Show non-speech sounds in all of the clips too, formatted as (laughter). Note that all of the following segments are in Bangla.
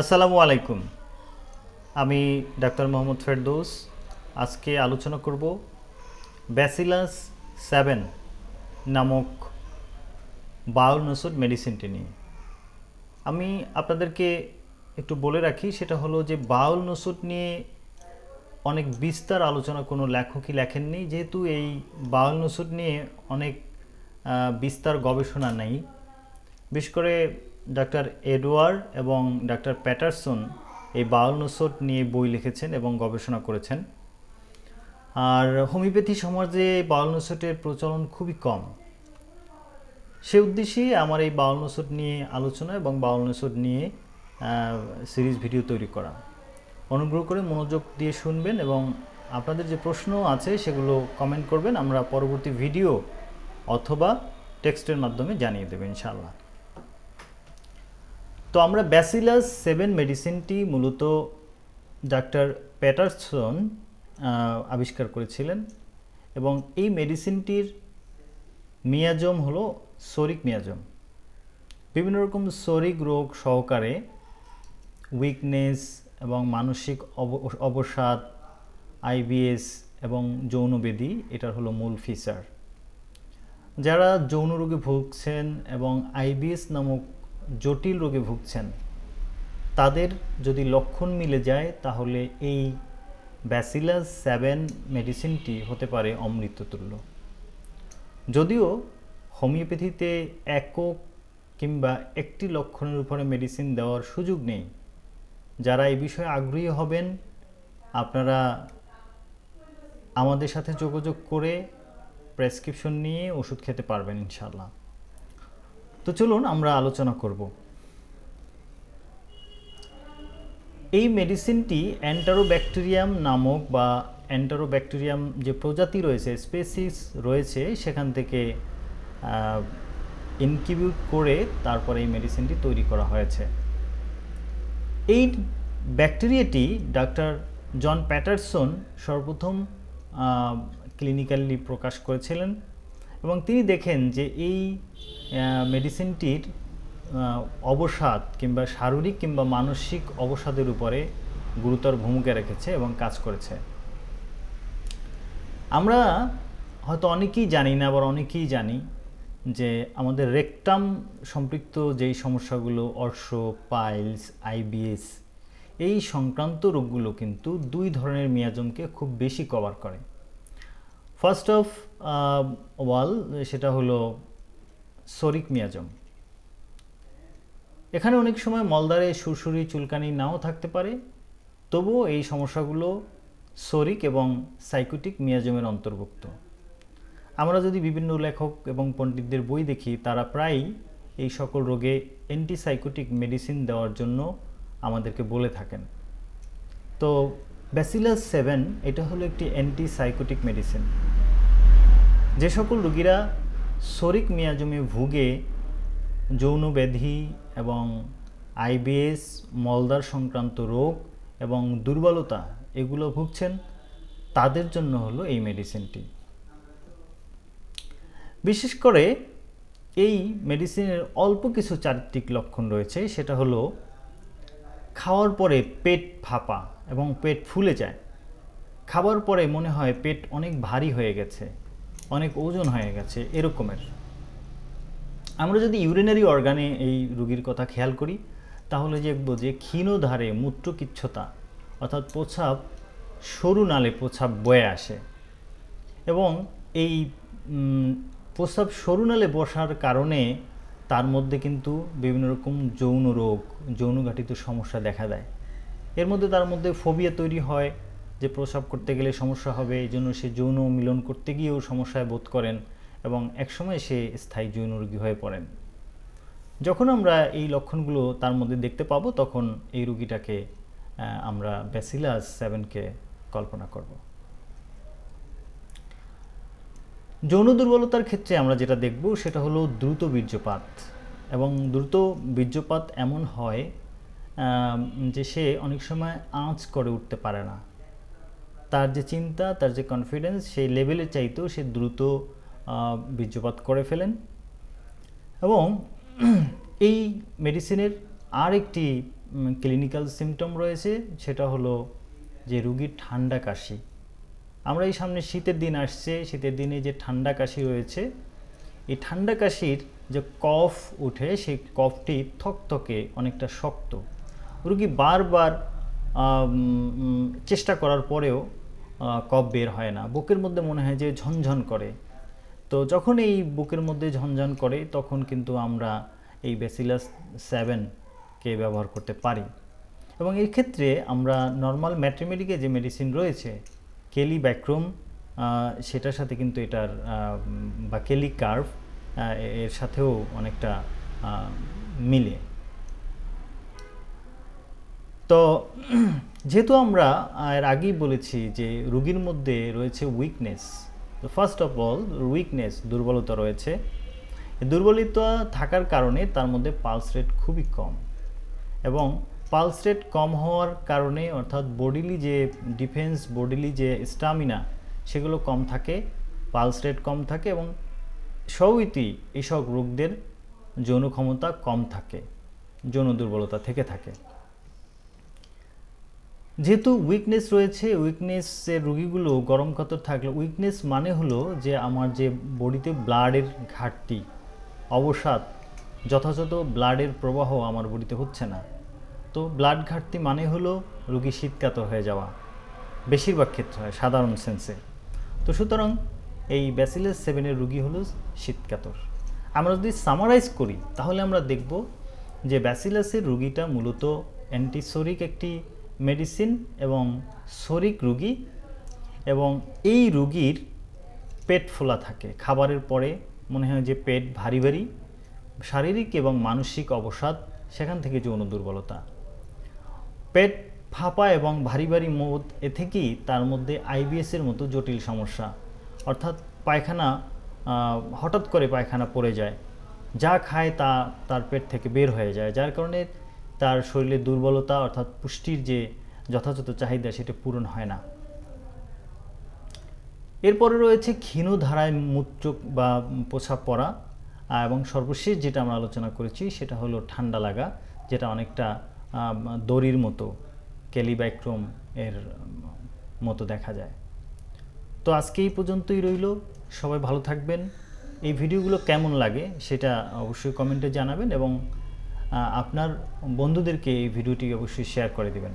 আসসালামু আলাইকুম। আমি ডাক্তার মোহাম্মদ ফেরদৌস। আজকে আলোচনা করব ব্যাসিলাস সেভেন নামক বাউল নসুদ মেডিসিনটি নিয়ে। আমি আপনাদেরকে একটু বলে রাখি, সেটা হলো যে বাউল নসুদ নিয়ে অনেক বিস্তার আলোচনা কোনো লেখকই লেখেননি। যেহেতু এই বাউল নসুদ নিয়ে অনেক বিস্তার গবেষণা নেই। বিশেষ করে ডাক্তার এডওয়ার্ড এবং ডাক্তার প্যাটারসন এই বাউল নসট নিয়ে বই লিখেছেন এবং গবেষণা করেছেন। আর হোমিওপ্যাথি সমাজে বাউল নসটের প্রচলন খুবই কম। সে উদ্দেশ্যেই আমার এই বাউল নসট নিয়ে আলোচনা এবং বাউল নসট নিয়ে সিরিজ ভিডিও তৈরি করা। অনুগ্রহ করে মনোযোগ দিয়ে শুনবেন এবং আপনাদের যে প্রশ্ন আছে সেগুলো কমেন্ট করবেন। আমরা পরবর্তী ভিডিও অথবা টেক্সটের মাধ্যমে জানিয়ে দেবেন ইনশাআল্লাহ। তো আমরা ব্যাসিলাস সেভেন মেডিসিনটি মূলত ডাক্তার প্যাটারসন আবিষ্কার করেছিলেন এবং এই মেডিসিনটির মিয়াজম হলো সরিক মিয়াজম। বিভিন্ন রকম সরিক রোগ সহকারে উইকনেস এবং মানসিক অব- অবসাদ আইবিএস এবং যৌনবেদী এটার হলো মূল ফিচার যারা যৌন রোগে ভুগছেন এবং আইবিএস নামক জটিল রোগে ভুগছেন, তাদের যদি লক্ষণ মিলে যায়, তাহলে এই ব্যাসিলাস সেভেন মেডিসিনটি হতে পারে অমৃততুল্য। যদিও হোমিওপ্যাথিতে একক কিংবা একটি লক্ষণের উপরে মেডিসিন দেওয়ার সুযোগ নেই, যারা এই বিষয়ে আগ্রহী হবেন, আপনারা আমাদের সাথে যোগাযোগ করে প্রেসক্রিপশন নিয়ে ওষুধ খেতে পারবেন ইনশাল্লাহ তো চলুন আমরা আলোচনা করব। এই মেডিসিনটি অ্যান্টারোব্যাকটেরিয়াম নামক বা অ্যান্টারোব্যাকটেরিয়াম যে প্রজাতি রয়েছে স্পেসিস রয়েছে, সেখান থেকে ইনকিউট করে তারপরে এই মেডিসিনটি তৈরি করা হয়েছে। এই ব্যাকটেরিয়াটি ডাক্তার জন প্যাটারসন সর্বপ্রথম ক্লিনিক্যালি প্রকাশ করেছিলেন। এবং তিনি দেখেন যে এই মেডিসিনটির অবসাদ কিংবা শারীরিক কিংবা মানসিক অবসাদের উপরে গুরুতর ভূমিকা রেখেছে এবং কাজ করেছে। আমরা হয়তো অনেকেই জানি না আবার অনেকেই জানি যে আমাদের রেকটাম সম্পৃক্ত যেই সমস্যাগুলো, অর্শ, পাইলস আইবিএস এই সংক্রান্ত রোগগুলো কিন্তু দুই ধরনের মিয়াজমকে খুব বেশি কভার করে। ফার্স্ট অফ ওয়াল সেটা হলো সরিক মিয়াজম। এখানে অনেক সময় মলদারে সুরসুরি চুলকানি নাও থাকতে পারে, তবুও এই সমস্যাগুলো সরিক এবং সাইকোটিক মিয়াজমের অন্তর্ভুক্ত। আমরা যদি বিভিন্ন লেখক এবং পণ্ডিতদের বই দেখি, তারা প্রায়ই এই সকল রোগে অ্যান্টিসাইকোটিক মেডিসিন দেওয়ার জন্য আমাদেরকে বলে থাকেন। তো ব্যাসিলাস সেভেন এটা হলো একটি অ্যান্টিসাইকোটিক মেডিসিন যে সকল রুগীরা শরিক মিয়াজমে ভুগে, যৌন ব্যাধি এবং আইবিএস মলদার সংক্রান্ত রোগ এবং দুর্বলতা এগুলো ভুগছেন, তাদের জন্য হলো এই মেডিসিনটি। বিশেষ করে এই মেডিসিনের অল্প কিছু চারিত্রিক লক্ষণ রয়েছে, সেটা হলো খাওয়ার পরে পেট ফাঁপা এবং পেট ফুলে যায়। খাবার পরে মনে হয় পেট অনেক ভারী হয়ে গেছে। অনেক ওজন হয়ে গেছে, এরকমের। আমরা যদি ইউরিনারি অর্গানে এই রুগীর কথা খেয়াল করি, তাহলে দেখব যে ক্ষীণধারে মূত্রকিচ্ছতা, অর্থাৎ প্রস্রাব সরু নালে প্রস্রাব বয়ে আসে। এবং এই প্রস্রাব সরু নালে বসার কারণে তার মধ্যে কিন্তু বিভিন্ন রকম যৌন রোগ, যৌনঘাটিত সমস্যা দেখা দেয়। এর মধ্যে তার মধ্যে ফোবিয়া তৈরি হয় যে প্রস্রাব করতে গেলে সমস্যা হবে, এই জন্য সে যৌন মিলন করতে গিয়েও সমস্যায় বোধ করেন এবং একসময় সে স্থায়ী যৌন রোগী হয়ে পড়েন। যখন আমরা এই লক্ষণগুলো তার মধ্যে দেখতে পাবো, তখন এই রুগীটাকে আমরা ব্যাসিলাস সেভেনকে কল্পনা করব। যৌন দুর্বলতার ক্ষেত্রে আমরা যেটা দেখব, সেটা হলো দ্রুত বীর্যপাত এবং দ্রুত বীর্যপাত এমন হয় যে সে অনেক সময় আঁচ করে উঠতে পারে না। তার যে চিন্তা, তার যে কনফিডেন্স সেই লেভেলে চাইতেও সে দ্রুত বীর্যপাত করে ফেলেন। এবং (clears throat) এই মেডিসিনের আর একটি ক্লিনিক্যাল সিমটম রয়েছে, সেটা হলো যে রুগীর ঠান্ডা কাশি। আমরা এই সামনে শীতের দিন আসছে, শীতের দিনে যে ঠান্ডা কাশি রয়েছে, এই ঠান্ডা কাশির যে কফ উঠে, সেই কফটি থকথকে অনেকটা শক্ত। রুগী বারবার চেষ্টা করার পরেও কফ বের হয় না। বুকের মধ্যে মনে হয় যে ঝনঝন করে। তো যখন এই বুকের মধ্যে ঝনঝন করে, তখন কিন্তু আমরা এই বেসিলাস সেভেনকে ব্যবহার করতে পারি। এবং এই ক্ষেত্রে আমরা নর্মাল ম্যাট্রিমেডিকে যে মেডিসিন রয়েছে কেলি ব্যাক্রোম সেটার সাথে কিন্তু এটার বা কেলি কার্ভ এর সাথেও অনেকটা মিলে। তো যেহেতু আমরা এর আগেই বলেছি যে রুগীর মধ্যে রয়েছে উইকনেস তো ফার্স্ট অফ অল উইকনেস দুর্বলতা রয়েছে। দুর্বলতা থাকার কারণে তার মধ্যে পালস রেট খুবই কম এবং পালস রেট কম হওয়ার কারণে অর্থাৎ বডিলি যে ডিফেন্স বডিলি যে স্টামিনা সেগুলো কম থাকে পালস রেট কম থাকে এবং সৌইতি এসব রোগদের যৌন ক্ষমতা কম থাকে, যৌন দুর্বলতা থেকে থাকে। যেহেতু উইকনেস রয়েছে উইকনেসের রুগীগুলো গরম কাতর থাকলে উইকনেস মানে হলো যে আমার যে বডিতে ব্লাডের ঘাটতি, অবসাদ, যথাযথ ব্লাডের প্রবাহ আমার বডিতে হচ্ছে না। তো ব্লাড ঘাটতি মানে হলো রুগী শীতকাতর হয়ে যাওয়া, বেশিরভাগ ক্ষেত্রে হয়, সাধারণ সেন্সে তো সুতরাং এই ব্যাসিলাস সেভেনের রুগী হলো শীতকাতর। আমরা যদি সামারাইজ করি, তাহলে আমরা দেখব যে ব্যাসিলাসের রুগীটা মূলত অ্যান্টিসোরিক একটি মেডিসিন এবং সরিক রুগী এবং এই রুগীর পেট ফোলা থাকে। খাবারের পরে মনে হয় যে পেট ভারী ভারী, শারীরিক এবং মানসিক অবসাদ, সেখান থেকে যৌন দুর্বলতা। পেট ফাঁপা এবং ভারী ভারী মদ, এ থেকেই তার মধ্যে আইবিএসের মতো জটিল সমস্যা। অর্থাৎ পায়খানা হঠাৎ করে পায়খানা পড়ে যায়। যা খায় তা, তার পেট থেকে বের হয়ে যায়। যার কারণে তার শরীরে দুর্বলতা অর্থাৎ পুষ্টির যে যথাযথ চাহিদা সেটা পূরণ হয় না। এরপরে রয়েছে ক্ষীণ ধারায় মূত্র বা পড়া আহ, এবং সর্বশেষ যেটা আমরা আলোচনা করেছি সেটা হলো ঠান্ডা লাগা যেটা অনেকটা দড়ির মতো ক্যালিব্যাক্রোম এর মতো দেখা যায়। তো আজকে এই পর্যন্তই রইল। সবাই ভালো থাকবেন। এই ভিডিওগুলো কেমন লাগে সেটা অবশ্যই কমেন্টে জানাবেন এবং আপনার বন্ধুদেরকে এই ভিডিওটি অবশ্যই শেয়ার করে দেবেন।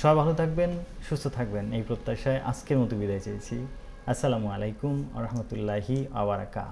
সবাই ভালো থাকবেন, সুস্থ থাকবেন, এই প্রত্যাশায় আজকের মতো বিদায় চেয়েছি। আসসালামু আলাইকুম রহমতুল্লাহি আবারাকা